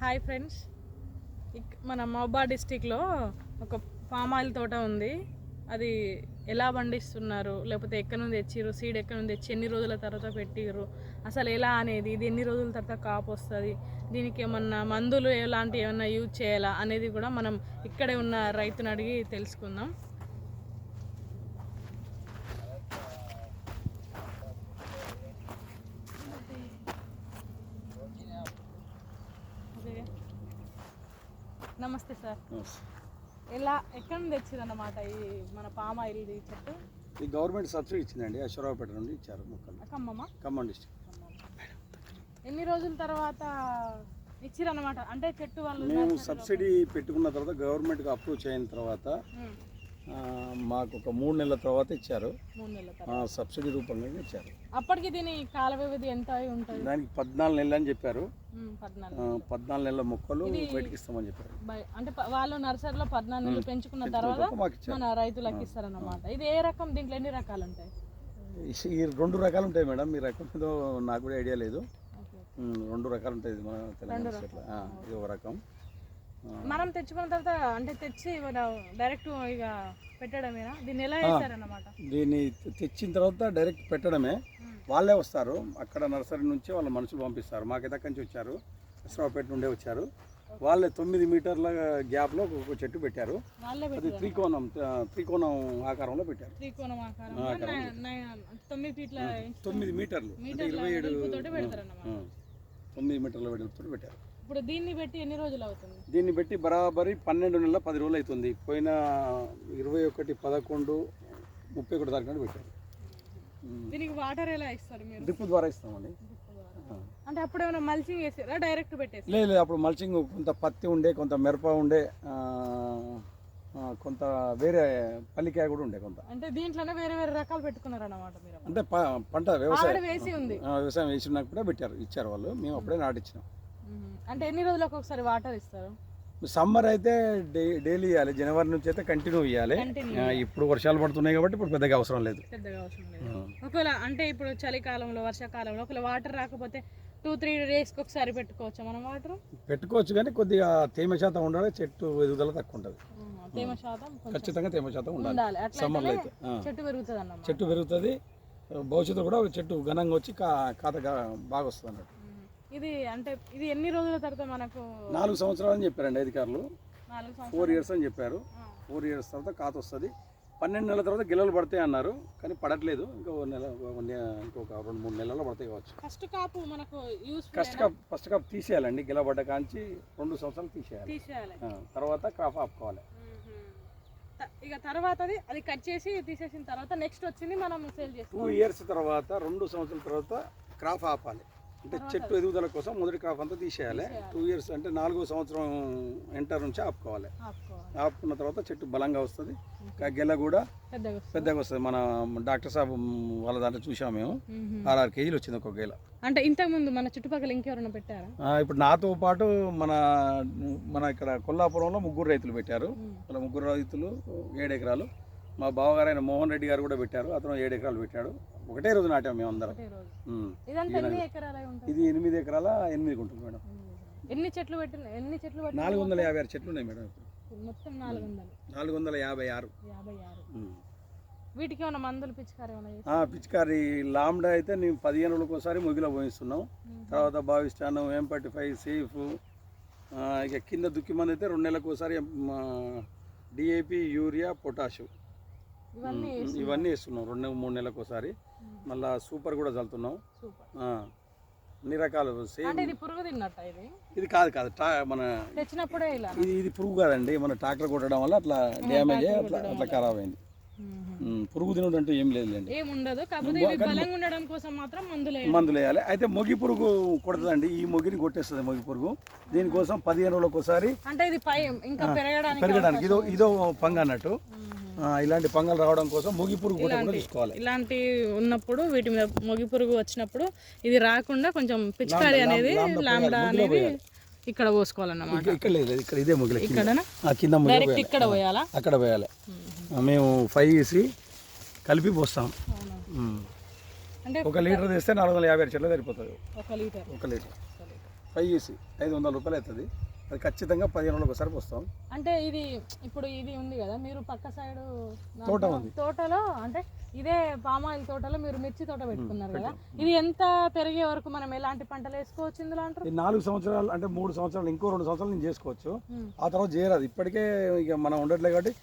Hi friends ఇక్ మన మహబా డిస్టిక్లో ఒక పామ్ ఆయిల్ తోట ఉంది. అది ఎలా పండిస్తున్నారు? లేకపోతే ఎక్కడి నుంచి తెచ్చిర్రు? సీడ్ ఎక్కడి నుంచి తెచ్చి ఎన్ని రోజుల తర్వాత పెట్టిర్రు? అసలు ఎలా అనేది ఇది ఎన్ని రోజుల తర్వాత కాపు వస్తుంది? దీనికి ఏమన్నా మందులు ఎలాంటివి ఏమన్నా యూజ్ చేయాలా అనేది కూడా మనం ఇక్కడే ఉన్న రైతుని అడిగి తెలుసుకుందాం అదే. నమస్తే సార్. ఎలా ఎక్కడి నుండి తెచ్చిరన్నమాట ఈ మన పామ్ ఆయిల్ ఇది చెట్టు? ఈ గవర్నమెంట్ సబ్సిడీ ఇచ్చిందండి అశ్వరావుపేట నుండి ఇచ్చారు మొక్కలు. ఖమ్మమా? ఖమ్మం డిస్టిక్ ఎన్ని రోజుల తర్వాత ఇచ్చిరన్నమాట? అంటే చెట్టు వాళ్ళు మేము సబ్సిడీ పెట్టుకున్న తర్వాత గవర్నమెంట్కి అప్రూవ్ చేయని తర్వాత మాకు ఒక మూడు నెలల తర్వాత ఇచ్చారు. సబ్సిడీ రూపంగా ఇచ్చారు. అప్పటికి దీని కాల వ్యవధి ఎంత ఉంటుంది? దానికి పద్నాలుగు నెలలు అని చెప్పారు. పద్నాలుగు నెలల. మొక్కలు బయటికి ఇస్తామని చెప్పారు. అంటే వాళ్ళు నర్సరీలో పద్నాలుగు నెలలు పెంచుకున్న తర్వాత మన రైతులకు ఇస్తారన్నమాట. ఇది ఏ రకం? దీంట్లో ఎన్ని రకాలు ఉంటాయి? ఈ- రెండు రకాలు ఉంటాయి మేడం. మీ రకం నాకు కూడా ఐడియా లేదు. రెండు రకాలు ఉంటాయి మన తెలంగాణ ఇది ఒక రకం. మనం తెచ్చుకున్న తర్వాత అంటే తెచ్చి డైరెక్ట్ ఇక పెట్టడమేనా? దీన్ని ఎలా వేసారన్నమాట దీన్ని తెచ్చిన తర్వాత డైరెక్ట్ పెట్టడమే. వాళ్ళే వస్తారు. అక్కడ నర్సరీ నుంచి వాళ్ళ మనుషులు పంపిస్తారు. మాకు దగ్గర నుంచి వచ్చారు. అశ్రావుపేట నుండే వచ్చారు. వాళ్ళే తొమ్మిది మీటర్ల గ్యాప్లో ఒక చెట్టు పెట్టారు. అది త్రికోణం త్రికోణం ఆకారంలో పెట్టారు. తొమ్మిది మీటర్లు. ఇరవై ఏడు తొమ్మిది మీటర్ల వెడల్పుతో పెట్టారు. ఇప్పుడు దీన్ని పెట్టి ఎన్ని రోజులు అవుతుంది? దీన్ని పెట్టి బరాబరి పన్నెండు నెలల పది రోజులు అవుతుంది. పోయిన ఇరవై ఒకటి పదకొండు ముప్పై ఒకటి తారీఖు నాడు పెట్టారు. దీనికి వాటర్ ఎలా ఇస్తారు మీరు? డ్రిప్ ద్వారా ఇస్తామండి. అంటే అప్పుడు ఏమైనా మల్చింగ్ వేసారా డైరెక్ట్ పెట్టేసి లేదు లేదు అప్పుడు మల్చింగ్ కొంత పత్తి ఉండే కొంత మిరప ఉండే కొంత వేరే పల్లికాయ కూడా ఉండే కొంత. అంటే దీంట్లోనే వేరే వేరే రకాలు పెట్టుకున్నారన్నమాట మీరు అంటే పంట వ్యవసాయం. వేసి ఉంది. వ్యవసాయం వేసినాక పెట్టారు ఇచ్చారు వాళ్ళు. మేము అప్పుడే నాటిచ్చినాం. అంటే ఎన్ని రోజులకు ఒకసారి వాటర్ ఇస్తారు? సమ్మర్ అయితే డే డైలీ ఇవ్వాలి జనవరి నుంచి అయితే కంటిన్యూ ఇవ్వాలి ఇప్పుడు వర్షాలు పడుతున్నాయి కాబట్టి ఇప్పుడు పెద్దగా అవసరం లేదు. పెద్దగా అవసరం లేదు. ఒకవేళ అంటే ఇప్పుడు చలికాలంలో వర్షాకాలంలో ఒకవేళ వాటర్ రాకపోతే టూ త్రీ డేస్కి ఒకసారి పెట్టుకోవచ్చా మనం వాటర్? పెట్టుకోవచ్చు కానీ కొద్దిగా తేమ శాతం ఉండాలి. చెట్టు ఎదుగుదల తక్కువ ఉంటుంది. తేమ శాతం ఖచ్చితంగా తేమ శాతం ఉండాలి. సమ్మర్లో అట్లా అయితే. చెట్టు పెరుగుతుంది చెట్టు పెరుగుతుంది. భవిష్యత్తు కూడా చెట్టు ఘనంగా వచ్చి కా కాత గా- బాగా వస్తుంది అన్నట్టు. ఇది అంటే ఇది ఎన్ని రోజుల తర్వాత మనకు నాలుగు సంవత్సరాలు అని చెప్పారండి అధికారులు. ఫోర్ ఇయర్స్ అని చెప్పారు. ఫోర్ ఇయర్స్ తర్వాత కాత వస్తుంది. పన్నెండు నెలల తర్వాత గిల్లలు పడతాయి అన్నారు. కానీ పడట్లేదు. ఇంకో నెల ఇంకొక రెండు మూడు నెలల్లో పడతాయి కావచ్చు. ఫస్ట్ కాపు మనకు use first cup first cup తీసేయాలండి. గిల్ల పడ్డ కాంచి రెండు సంవత్సరాలు తీసేయాలి. తర్వాత క్రాప్ ఆపుకోవాలి. ఇక తర్వాతది అది కట్ చేసి తీసేసిన తర్వాత నెక్స్ట్ వచ్చింది మనం సేల్ టూ చేసుకోవాలి. ఇయర్స్ తర్వాత రెండు సంవత్సరాల తర్వాత క్రాప్ ఆపాలి. అంటే చెట్టు ఎదుగుదల కోసం మొదటి క్రాప్ అంతా తీసేయాలి. టూ ఇయర్స్ అంటే నాలుగో సంవత్సరం ఎంటర్ నుంచి ఆపుకోవాలి. ఆపుకున్న తర్వాత చెట్టు బలంగా వస్తుంది. గెల కూడా పెద్దగా వస్తుంది. మన డాక్టర్ సాబ్ వాళ్ళ దాంట్లో చూసాము మేము. ఆరు కేజీలు వచ్చింది ఒక గెల. అంటే ఇంతకు ముందు మన చుట్టుపక్కల ఇంకెవరైనా పెట్టారా? ఇప్పుడు నాతో పాటు మన మన ఇక్కడ కొల్లాపురంలో ముగ్గురు రైతులు పెట్టారు. వాళ్ళ ముగ్గురు రైతులు ఏడు ఎకరాలు. మా బావగారు అయిన మోహన్ రెడ్డి గారు కూడా పెట్టారు. అతను ఏడు ఎకరాలు పెట్టాడు. ఒకటే రోజు నాటాం మేము అందరం. ఇది ఎనిమిది ఎకరాల ఎనిమిది ఉంటుంది మేడం. ఎన్ని చెట్లు పెట్టిన ఎన్ని చెట్లు నాలుగు వందల యాభై ఆరు చెట్లు ఉన్నాయి మేడం మొత్తం నాలుగు వందలు. నాలుగు వందల యాభై ఆరు. యాభై ఆరు. వీటికి ఏమైనా మందులు పిచ్చికారు ఏమైనా పిచికారి లాంబ్డా అయితే మేము పదిహేను రోజులకు ఒకసారి ముగిలో పోయిస్తున్నాం. తర్వాత బావిస్తాను ఎంపటి ఫైవ్ సేఫ్ ఇక కింద దుక్కి మంది అయితే రెండు నెలలకు ఒకసారి డిఏపి యూరియా పొటాషు. ఇవన్నీ వేస్తున్నాం. రెండు మూడు నెలలకు ఒకసారి మళ్ళా సూపర్ కూడా చల్లుతున్నాం. అన్ని రకాలు. ఇది కాదు కాదు. మన తెచ్చినప్పుడే ఇలా? ఇది ఇది పురుగు కాదండి. మన ట్రాక్టర్ కొట్టడం వల్ల అట్లా డ్యామేజ్ అయ్యి అట్లా అట్లా ఖరాబ్ అయింది. పురుగు తినడం అంటూ ఏం లేదులేండి బలంగా ఉండడం కోసం మాత్రం మందులు వేయాలి. మందులు వేయాలి. అయితే మొగి పురుగు కొడుతుందండి. ఈ మొగిని కొట్టేస్తుంది మొగి పురుగు. దీనికోసం పదిహేను రోజులకు ఒకసారి అంటే ఇది ఇంకా పెరగడానికి పెరగడానికి ఇదో ఇదో పంగ అన్నట్టు. ఇలాంటి పంగలు రావడం కోసం మొగి పురుగు కొట్టకుండా చూసుకోవాలి ఇలాంటి ఉన్నప్పుడు వీటి మీద మొగి పురుగు వచ్చినప్పుడు ఇది రాకుండా కొంచెం పిచికారి అనేది లాంబ్డా అనేది ఇక్కడ పోసుకోవాలన్నమాట. ఇక్కడ- ఇక్కడ లేదు ఇక్కడ ఇదే మొగిలి ఆ కింద డైరెక్ట్. ఇక్కడ పోయాలా? అక్కడ పోయాలి. మేము ఫైవ్ వేసి కలిపి పోస్తాం. అంటే ఒక లీటర్ తెస్తే నాలుగు వందల యాభై చెట్లు సరిపోతుంది. ఒక లీటర్. ఒక లీటర్. ఫైవ్ ఈసీ ఐదు వందల రూపాయలు అవుతుంది. అది ఖచ్చితంగా పదిహేను రోజులకు ఒకసారి వస్తాం అంటే ఇది ఇప్పుడు ఇది ఉంది కదా మీరు పక్క సైడ్ తోట ఉంది. తోటలో అంటే ఇదే పామాయిల్ తోటలో మీరు మిర్చి తోట పెట్టుకున్నారు కదా. ఇది ఎంత పెరిగే వరకు మనం ఎలాంటి పంటలు వేసుకోవచ్చు ఇందులో అంటారు? నాలుగు సంవత్సరాలు అంటే మూడు సంవత్సరాలు ఇంకో రెండు సంవత్సరాలు నేను చేసుకోవచ్చు. ఆ తర్వాత చేయరాదు ఇప్పటికే ఇక మనం ఉండట్లేదు కాబట్టి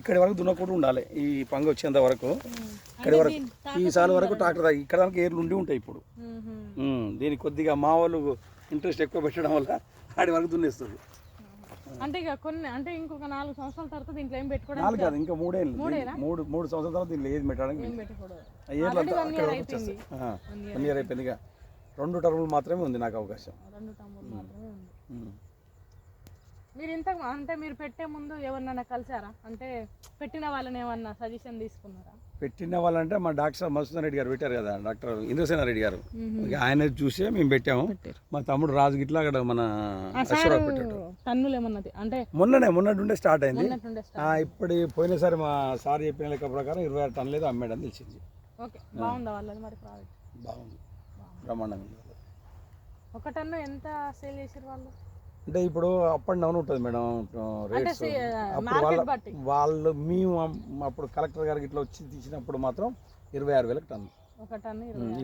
ఇక్కడి వరకు దున్నకుండా ఉండాలి ఈ పంగ వచ్చేంత వరకు. ఇక్కడి వరకు ఈ సాల్ వరకు ట్రాక్టర్ ఇక్కడ దానికి ఏర్లు ఉండి ఉంటాయి ఇప్పుడు. దీనికి కొద్దిగా మా వాళ్ళు ఇంట్రెస్ట్ ఎక్కువ పెట్టడం వల్ల ఆడి వరకు దున్నేస్తుంది. అంటే ఇక కొన్ని అంటే ఇంకొక నాలుగు సంవత్సరాల తర్వాత దీంట్లో ఏం పెట్టుకోవడానికి నాలుగు కాదు ఇంకా మూడేళ్ళు. మూడేనా? మూడు మూడు సంవత్సరాల తర్వాత దీనిలో ఏది పెట్టడానికి ఏం Already one year అయిపోయింది. వన్ ఇయర్ అయిపోయింది. ఇక రెండు టర్ములు మాత్రమే ఉంది నాకు అవకాశం. రెండు మాత్రమే ఉంది. ఉమ్. మీరు ఇంత అంటే మీరు పెట్టే ముందు ఎవరినైనా కలిసారా? అంటే పెట్టిన వాళ్ళని ఏమన్నా సజెషన్ తీసుకున్నారా? పెట్టిన వాళ్ళంటే మా డాక్టర్ మధుసూదన్ రెడ్డి గారు పెట్టారు కదా డాక్టర్ ఇంద్రసేన రెడ్డి గారు. ఆయన చూసే మేము పెట్టాము. మా తమ్ముడు రాజు గిట్లా అక్కడ మన అశ్వరావు పెట్టాడు. అంటే మొన్ననే మొన్నటి నుండే స్టార్ట్ అయింది ఇప్పుడు పోయినసారి మా సార్ చెప్పిన లెక్క ప్రకారం ఇరవై ఆరు టన్నులు ఏదో అమ్మాడని తెలిసింది. బాగుందా బ్రహ్మాండంగా. ఒక టన్ను ఎంత సేల్ చేసారు వాళ్ళు? అంటే ఇప్పుడు అప్ అండ్ డౌన్ ఉంటుంది మేడం రేట్స్ అప్పుడు వాళ్ళ. వాళ్ళు మేము అప్పుడు కలెక్టర్ గారికి ఇట్లా వచ్చి తీసినప్పుడు మాత్రం ఇరవై ఆరు వేలకు టన్ను.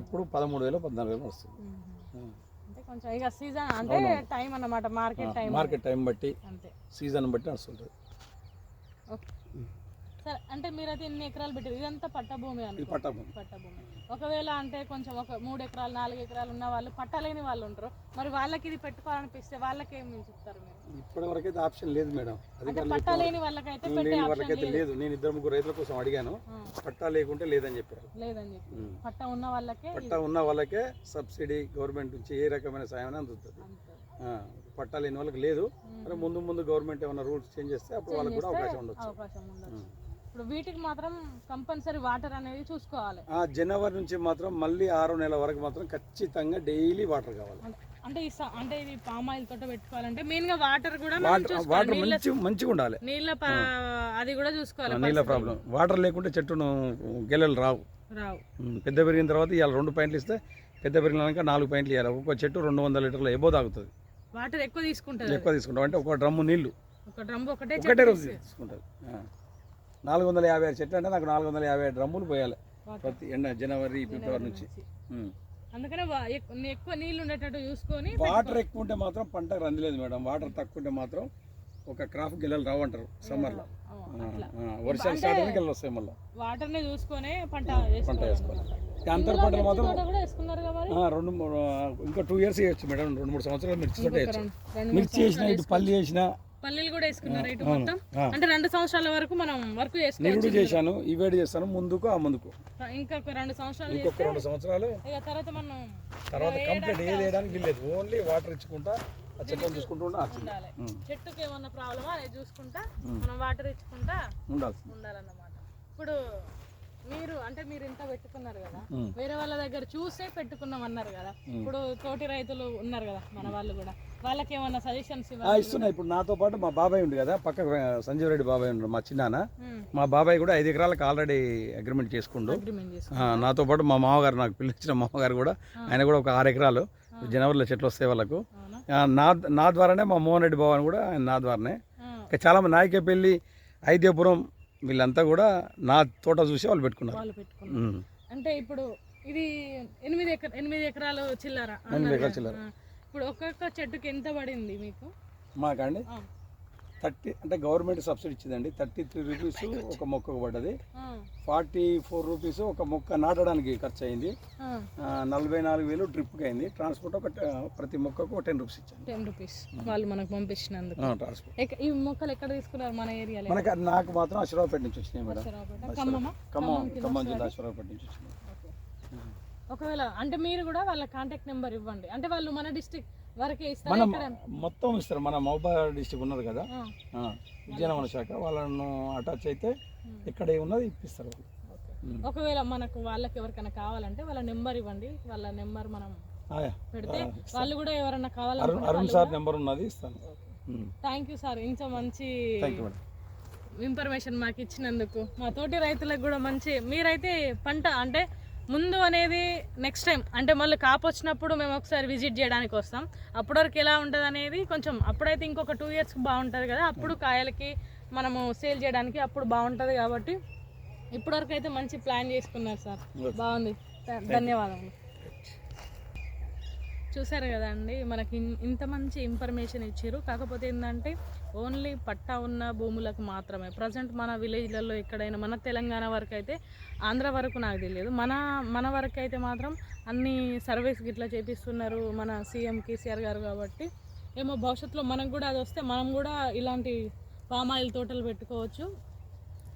ఇప్పుడు పదమూడు వేలు పద్నాలుగు వేలు వస్తుంది. కొంచెం ఇక సీజన్ అంటే టైం అన్నమాట మార్కెట్ టైం మార్కెట్ టైం బట్టి సీజన్ బట్టి నడుస్తుంటుంది. ఓకే. అంటే మీరైతే ఎన్ని ఎకరాలు పెట్టారు? ఇదంతా పట్ట భూమి ఈ అనుకో పట్ట భూమి. పట్ట భూమి ఒకవేళ అంటే కొంచెం ఒక మూడు ఎకరాలు నాలుగు ఎకరాలు ఉన్న వాళ్ళు పట్టలేని వాళ్ళు ఉంటారు. మరి వాళ్ళకి ఇది పెట్టుకోవాలనిపిస్తే వాళ్ళకి ఏమి చెప్తారు మీరు? ఇప్పటి వరకు అయితే ఆప్షన్ లేదు మేడం. అంటే అధికారులు పట్టా లేని వాళ్ళకైతే పెట్టే లేదు. నేను ఇద్దరు ముగ్గురు రైతుల కోసం అడిగాను. పట్టా లేకుంటే లేదని చెప్పారు. లేదని చెప్పి. పట్ట ఉన్న వాళ్ళకే పట్టా ఉన్న వాళ్ళకే సబ్సిడీ గవర్నమెంట్ నుంచి ఏ రకమైన సాయం అందుతుంది. అంతే. ఆ, పట్టా లేని వాళ్ళకి లేదు. మరి ముందు ముందు గవర్నమెంట్ ఏమైనా రూల్స్ చేంజ్ చేస్తే అప్పుడు వాళ్ళకి కూడా అవకాశం ఉండొచ్చు. అవకాశం ఉండదు ఇప్పుడు వీటికి మాత్రం కంపల్సరీ వాటర్ అనేది చూసుకోవాలి. ఆ జనవరి నుంచి మాత్రం మళ్ళీ ఆరో నెల వరకు మాత్రం ఖచ్చితంగా డైలీ వాటర్ కావాలి. అంటే- ఈ స- అంటే ఇది పామ్ ఆయిల్ తోట పెట్టుకోవాలంటే మెయిన్గా వాటర్ కూడా మనం వాటర్ చూసుకోవాలి. వాటర్ నీళ్ళ మంచి మంచిగా ఉండాలి. నీళ్ళ ప- అది కూడా చూసుకోవాలి నీళ్ళ ప్రాబ్లం వాటర్ లేకుంటే చెట్టును గెలలు రావు. రావు. ఉమ్, పెద్ద పెరిగిన తర్వాత ఇవాళ రెండు పాయింట్లు ఇస్తే పెద్ద పెరిగినాక నాలుగు పాయింట్లు ఇవ్వాలి. ఒక్కొక్క చెట్టు రెండు వందల లీటర్లు ఎబో తాగుతుంది. వాటర్ ఎక్కువ తీసుకుంటుంది. ఎక్కువ తీసుకుంటాం. అంటే ఒక డ్రమ్ము నీళ్ళు ఒక డ్రమ్ ఒకటే ఒకటే రోజు తీసుకుంటుంది ఆ. నాలుగు వందల యాభై ఆరు చెట్లు అంటే నాకు నాలుగు వందల యాభై ఆరు డ్రమ్ములు పోయాలి ప్రతి ఎండ జనవరి ఫిబ్రవరి నుంచి. అందుకనే ఎక్కువ నీళ్ళు ఉండేటట్టు చూసుకొని వాటర్ ఎక్కువ ఉంటే మాత్రం పంట రందిలేదు మేడం. వాటర్ తక్కువ ఉంటే మాత్రం ఒక క్రాప్ గిల్లలు రావు అంటారు సమ్మర్లో. వర్షాలు స్టార్ట్ అయిన గిల్లలు వస్తాయి మళ్ళీ. వాటర్ని చూసుకొని పంట పంట వేసుకోవాలి. అంతర పంటలు మాత్రం రెండు మూడు ఇంకా టూ ఇయర్స్ వేయచ్చు మేడం. రెండు మూడు సంవత్సరాలు మిర్చి తోట వేయచ్చు. మిర్చి వేసిన ఇటు పల్లి వేసిన పల్లీలు కూడా వేసుకున్నారు ఇటు. మొత్తం. అంటే రెండు సంవత్సరాల వరకు మనం వర్క్ చేసుకోవచ్చు నిరుడు చేశాను ఇవేడు చేస్తాను ముందుకు ఆ ముందుకు. ఇంకొక రెండు సంవత్సరాలు ఇంకొక చేస్తే రెండు సంవత్సరాలు. ఇక తర్వాత మనం తర్వాత కంప్లీట్ ఏది వేయడానికి వీల్లేదు. ఓన్లీ వాటర్ ఇచ్చుకుంటా ఆ చెట్లను చూసుకుంటూ ఉండాలి. ఉమ్. చెట్టుకి ఏమన్నా ప్రాబ్లమా అనేది చూసుకుంటా మనం వాటర్ ఇచ్చుకుంటా ఉండాలి ఉండాలన్నమాట. ఇప్పుడు మీరు అంటే మీరు ఇంత పెట్టుకున్నారు కదా. వేరే వాళ్ళ దగ్గర చూసే పెట్టుకున్నాం అన్నారు కదా. ఇప్పుడు తోటి రైతులు ఉన్నారు కదా మన వాళ్ళు కూడా. వాళ్ళకి ఏమన్నా సజెషన్స్ ఇస్తున్నా ఇప్పుడు నాతో పాటు మా బాబాయ్ ఉంది కదా పక్క సంజీవ్ రెడ్డి బాబాయ్ ఉన్నాడు మా చిన్నాన్న ఉమ్. మా బాబాయ్ కూడా ఐదు ఎకరాలకు ఆల్రెడీ అగ్రిమెంట్ చేసుకుండు. నాతో పాటు మా మామగారు నాకు పిలిచిన మామగారు కూడా ఆయన కూడా ఒక ఆరు ఎకరాలు జనవరిలో చెట్లు వస్తాయి వాళ్ళకు. నా నా ద్వారానే మా మోహన్ రెడ్డి బాబు కూడా ఆయన నా ద్వారానే. ఆ, ఇంకా చాలామంది నాయకేపల్లి ఐద్యపురం వీళ్ళంతా కూడా నా తోట చూసి వాళ్ళు పెట్టుకున్నారు వాళ్ళు పెట్టుకున్నారు. అంటే ఇప్పుడు ఇది ఎనిమిది ఎకర ఎనిమిది ఎకరాలు చిల్లర ఎనిమిది ఎకరాల. చిల్లర. ఇప్పుడు ఒక్కొక్క చెట్టుకి ఎంత పడింది మీకు మాకండి. థర్టీ అంటే గవర్నమెంట్ సబ్సిడీ ఇచ్చిందండి. థర్టీ త్రీ రూపీస్ ఒక మొక్కకు పడ్డది. ఆ, ఫార్టీ ఫోర్ రూపీస్ ఒక మొక్క నాటడానికి ఖర్చు అయింది ఆ, నలభై నాలుగు వేలు డ్రిప్కి అయింది ట్రాన్స్పోర్ట్ ఒక ప్రతి మొక్కకు ఒక టెన్ రూపీస్ ఇచ్చాను టెన్ రూపీస్ వాళ్ళు మనకు పంపించినందుకు. ట్రాన్స్పోర్ట్. ఈ మొక్కలు ఎక్కడ తీసుకున్నారు మన ఏరియాలో? మనకి నాకు మాత్రం అశ్వరావుపేట నుంచి వచ్చినాయి మేడం. ఖమ్మం ఖమ్మం జిల్లా అశ్వరావుపేట. నుంచి వచ్చినాయి. ఒకవేళ అంటే మీరు కూడా వాళ్ళ కాంటాక్ట్ నెంబర్ ఇవ్వండి. అంటే వాళ్ళు మన డిస్ట్రిక్ట్ మనం ఇక్కడ మొత్తం ఇస్తారు. మన మహబాద్ డిస్టిక్ ఉన్నది కదా. ఉద్యానవన శాఖ వాళ్ళను అటాచ్ అయితే ఉమ్. ఎక్కడ ఉన్నది ఇప్పిస్తారు. ఉమ్. ఒకవేళ మనకు వాళ్ళకి ఎవరికైనా కావాలంటే వాళ్ళ నెంబర్ ఇవ్వండి. వాళ్ళ నెంబర్ మనం. పెడితే వాళ్ళు కూడా ఎవరన్నా అరుణ్ కావాలనుకుంటే అరుణ్ సార్ నెంబర్ ఉన్నది ఇస్తాను. థ్యాంక్ యూ సార్ ఇంత మంచి ఇన్ఫర్మేషన్ మాకు ఇచ్చినందుకు. మా తోటి రైతులకు కూడా మంచి మీరైతే పంట అంటే ముందు అనేది నెక్స్ట్ టైం అంటే మళ్ళీ కాపు వచ్చినప్పుడు మేము ఒకసారి విజిట్ చేయడానికి వస్తాం. అప్పటి వరకు ఎలా ఉంటుంది అనేది కొంచెం అప్పుడైతే ఇంకొక టూ ఇయర్స్ బాగుంటుంది కదా. అప్పుడు కాయలకి మనము సేల్ చేయడానికి అప్పుడు బాగుంటుంది కాబట్టి ఇప్పటివరకు అయితే మంచి ప్లాన్ చేసుకున్నారు సార్. బాగుంది. ధన్యవాదములు. చూసారు కదండి మనకి ఇంత మంచి ఇన్ఫర్మేషన్ ఇచ్చారు. కాకపోతే ఏంటంటే ఓన్లీ పట్టా ఉన్న భూములకు మాత్రమే. ప్రజెంట్ మన విలేజ్లలో ఎక్కడైనా మన తెలంగాణ వరకు అయితే ఆంధ్ర వరకు నాకు తెలియదు. మన మన వరకు అయితే మాత్రం అన్ని సర్వీస్ గిట్లా చేపిస్తున్నారు మన సీఎం కేసీఆర్ గారు కాబట్టి. ఏమో భవిష్యత్తులో మనకు కూడా అది వస్తే మనం కూడా ఇలాంటి పామ్ ఆయిల్ తోటలు పెట్టుకోవచ్చు.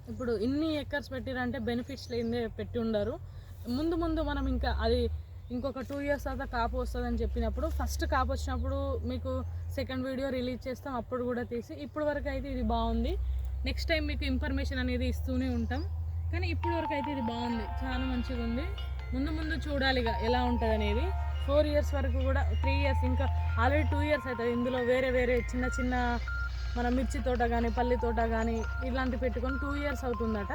ఇప్పుడు ఇన్ని ఎక్కర్స్ పెట్టిరంటే బెనిఫిట్స్ లేదే పెట్టి ఉండరు. ముందు ముందు మనం ఇంకా అది ఇంకొక టూ ఇయర్స్ తర్వాత కాపు వస్తుందని చెప్పినప్పుడు ఫస్ట్ కాపు వచ్చినప్పుడు మీకు సెకండ్ వీడియో రిలీజ్ చేస్తాం అప్పుడు కూడా తీసి ఇప్పుడు వరకు అయితే ఇది బాగుంది. నెక్స్ట్ టైం మీకు ఇన్ఫర్మేషన్ అనేది ఇస్తూనే ఉంటాం. కానీ ఇప్పుడు వరకు అయితే ఇది బాగుంది చాలా మంచిగా ఉంది. ముందు ముందు చూడాలి ఇక ఎలా ఉంటుంది అనేది. ఫోర్ ఇయర్స్ వరకు కూడా త్రీ ఇయర్స్ ఇంకా ఆల్రెడీ టూ ఇయర్స్ అవుతుంది. ఇందులో వేరే వేరే చిన్న చిన్న మన మిర్చి తోట కానీ పల్లి తోట కానీ ఇలాంటివి పెట్టుకొని టూ ఇయర్స్ అవుతుందట.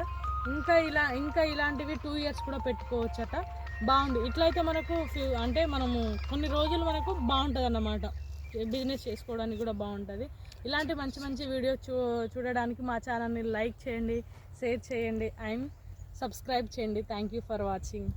ఇంకా ఇలా ఇంకా ఇలాంటివి టూ ఇయర్స్ కూడా పెట్టుకోవచ్చట. బాగుంది. ఇట్లయితే మనకు ఫ్యూ- అంటే మనము కొన్ని రోజులు మనకు బాగుంటుంది అన్నమాట బిజినెస్ చేసుకోవడానికి కూడా బాగుంటుంది. ఇలాంటి మంచి మంచి వీడియో చూ చూడడానికి మా ఛానల్ని లైక్ చేయండి షేర్ చేయండి అండ్ సబ్స్క్రైబ్ చేయండి. Thank you for watching.